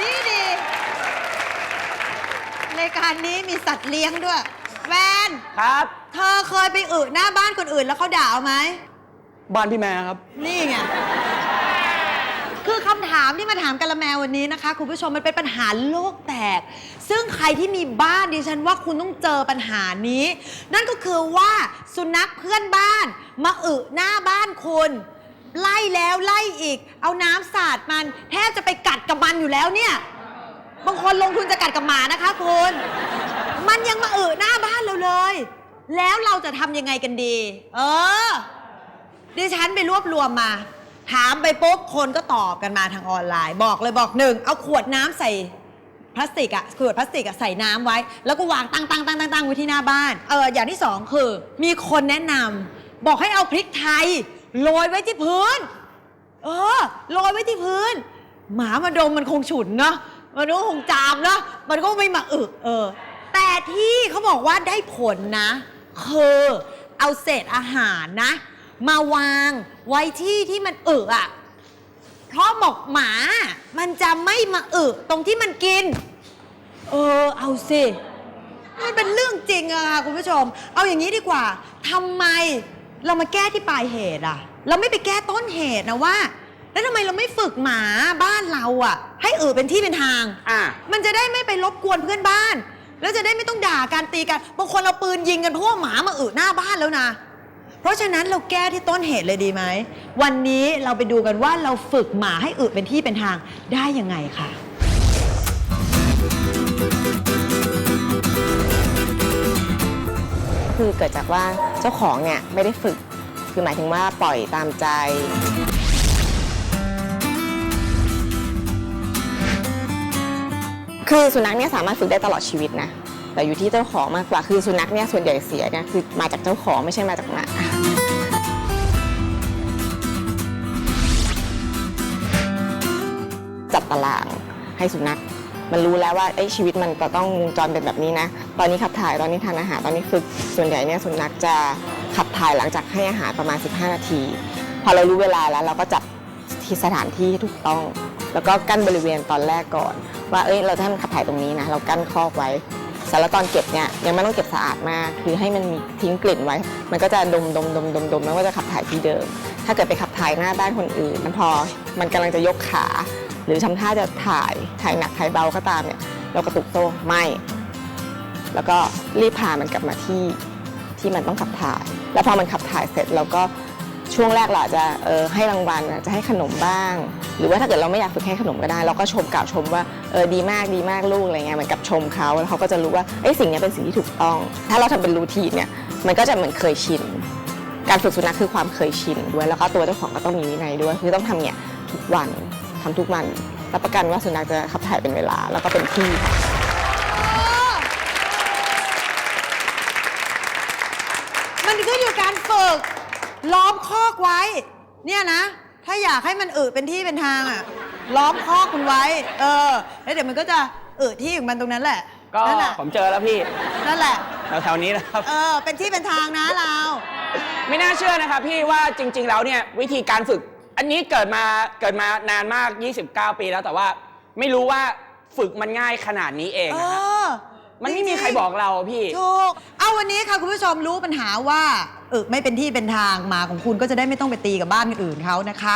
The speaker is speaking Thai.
ดีดีรายการนี้มีสัตว์เลี้ยงด้วย แวนครับ เธอเคยไปอึหน้าบ้านคนอื่นแล้วเขาด่าเอาไหมบ้านพี่แม่ครับ นี่ไง คือคำถามที่มาถามกะละแมวันนี้นะคะ คุณผู้ชมมันเป็นปัญหาโลกแตก ซึ่งใครที่มีบ้านดิฉันว่าคุณต้องเจอปัญหานี้ นั่นก็คือว่าสุนัขเพื่อนบ้าน มาอึหน้าบ้านคุณไล่แล้วไล่อีก เอาน้ำสาดมันแทบจะไปกัดกับมันอยู่แล้วเนี่ย บางคนลงทุนจะกัดกับหมานะคะคุณมันยังมาอึหน้าบ้านเราเลย แล้วเราจะทำยังไงกันดี เออดิฉันไปรวบรวมมา ถามไปปุ๊บคนก็ตอบกันมาทางออนไลน์ บอกเลยบอกหนึ่งเอาขวดน้ำใส่พลาสติกอะขวดพลาสติกอะใส่น้ำไว้ แล้วก็วางตั้งตั้งตั้งตั้งตั้งไว้ที่หน้าบ้านเอออย่างที่สองคือ มีคนแนะนำบอกให้เอาพริกไทยโรยไว้ที่พื้น เออโรยไว้ที่พื้น หมามาดมมันคงฉุนเนาะมันก็คงจามเนาะมันก็ไม่มาอึกเออ แต่ที่เขาบอกว่าได้ผลนะ คือเอาเศษอาหารนะ มาวางไว้ที่ที่มันอึอะเพราะบอกหมา มันจะไม่มาอึตรงที่มันกิน เออ เอาสิมันเป็นเรื่องจริงอะค่ะคุณผู้ชม เอาอย่างนี้ดีกว่าทำไมเรามาแก้ที่ปลายเหตุอะเราไม่ไปแก้ต้นเหตุนะว่า แล้วทำไมเราไม่ฝึกหมาบ้านเราอะให้เออเป็นที่เป็นทาง อ่ามันจะได้ไม่ไปรบกวนเพื่อนบ้าน แล้วจะได้ไม่ต้องด่าการตีกันบางคนเราปืนยิงกันเพราะว่าหมามาอึหน้าบ้านแล้วนะ เพราะฉะนั้นเราแก้ที่ต้นเหตุเลยดีไหม วันนี้เราไปดูกันว่าเราฝึกหมาให้อึเป็นที่เป็นทางได้ยังไงค่ะ คือเกิดจากว่าเจ้าของเนี่ยไม่ได้ฝึก คือหมายถึงว่าปล่อยตามใจ คือสุนัขเนี่ยสามารถฝึกได้ตลอดชีวิตนะ แต่อยู่ที่เจ้าของมากกว่าคือสุนัขเนี่ยส่วนใหญ่เสียเนี่ยคือมาจากเจ้าของไม่ใช่มาจากหมาจัดตารางให้สุนัขมันรู้แล้วว่าเอ้ชีวิตมันจะต้องวงจรเป็นแบบนี้นะ ตอนนี้ขับถ่ายตอนนี้ทานอาหารตอนนี้ฝึกส่วนใหญ่เนี่ยสุนัขจะขับถ่ายหลังจากให้อาหารประมาณ 15 นาที พอเรารู้เวลาแล้วเราก็จัดที่สถานที่ถูกต้อง แล้วก็กั้นบริเวณตอนแรกก่อน ว่าเอ้ยเราจะให้มันขับถ่ายตรงนี้นะเรากั้นคอกไว้ เสร็จแล้วตอนเก็บเนี่ยยังไม่ต้องเก็บสะอาดมาก คือให้มันมีทิ้งกลิ่นไว้ มันก็จะดมดมดมดมดมแล้วก็จะขับถ่ายที่เดิม ถ้าเกิดไปขับถ่ายหน้าบ้านคนอื่นมันพอ มันกำลังจะยกขา หรือทำท่าจะถ่ายถ่ายหนักถ่ายเบาก็ตามเนี่ยเรากระตุกโซ่ไม่แล้วก็รีบพามันกลับมาที่ที่มันต้องขับถ่าย แล้วพอมันขับถ่ายเสร็จเราก็ ช่วงแรกเราจะเออให้รางวัลจะให้ขนมบ้าง หรือว่าถ้าเกิดเราไม่อยากฝึกให้ขนมก็ได้ เราก็ชมกล่าวชมว่าเออดีมากดีมากลูกอะไรเงี้ยเหมือนกับชมเขาแล้วเขาก็จะรู้ว่าเอ้สิ่งนี้เป็นสิ่งที่ถูกต้อง ถ้าเราทำเป็นรูทีนเนี่ยมันก็จะเหมือนเคยชิน การฝึกสุนัขคือความเคยชินด้วยแล้วก็ตัวเจ้าของก็ต้องมีวินัยด้วยคือต้องทำเนี่ยทุกวันทำทุกวันรับประกันว่าสุนัขจะขับถ่ายเป็นเวลาแล้วก็เป็นที่ มันก็อยู่การฝึก ล้อมคอกไว้ เนี่ยนะ ถ้าอยากให้มันอึเป็นที่เป็นทางอะล้อมคอกคุณไว้ เออ แล้วเดี๋ยวมันก็จะอึที่ของมันตรงนั้นแหละ ก็นั่นแหละผมเจอแล้วพี่นั่นแหละ แถวๆนี้นะครับ เออ เป็นที่เป็นทางนะเรา ไม่น่าเชื่อนะครับพี่ว่าจริง ๆ แล้วเนี่ยวิธีการฝึก อันนี้เกิดมาเกิดมานานมาก 29 ปีแล้วแต่ว่า ไม่รู้ว่าฝึกมันง่ายขนาดนี้เองเอนะฮะอ มันไม่มีใครบอกเราพี่ ถูก เอาวันนี้ค่ะคุณผู้ชมรู้ปัญหาว่าอึไม่เป็นที่เป็นทางหมาของคุณก็จะได้ไม่ต้องไปตีกับบ้านอื่นเขานะคะ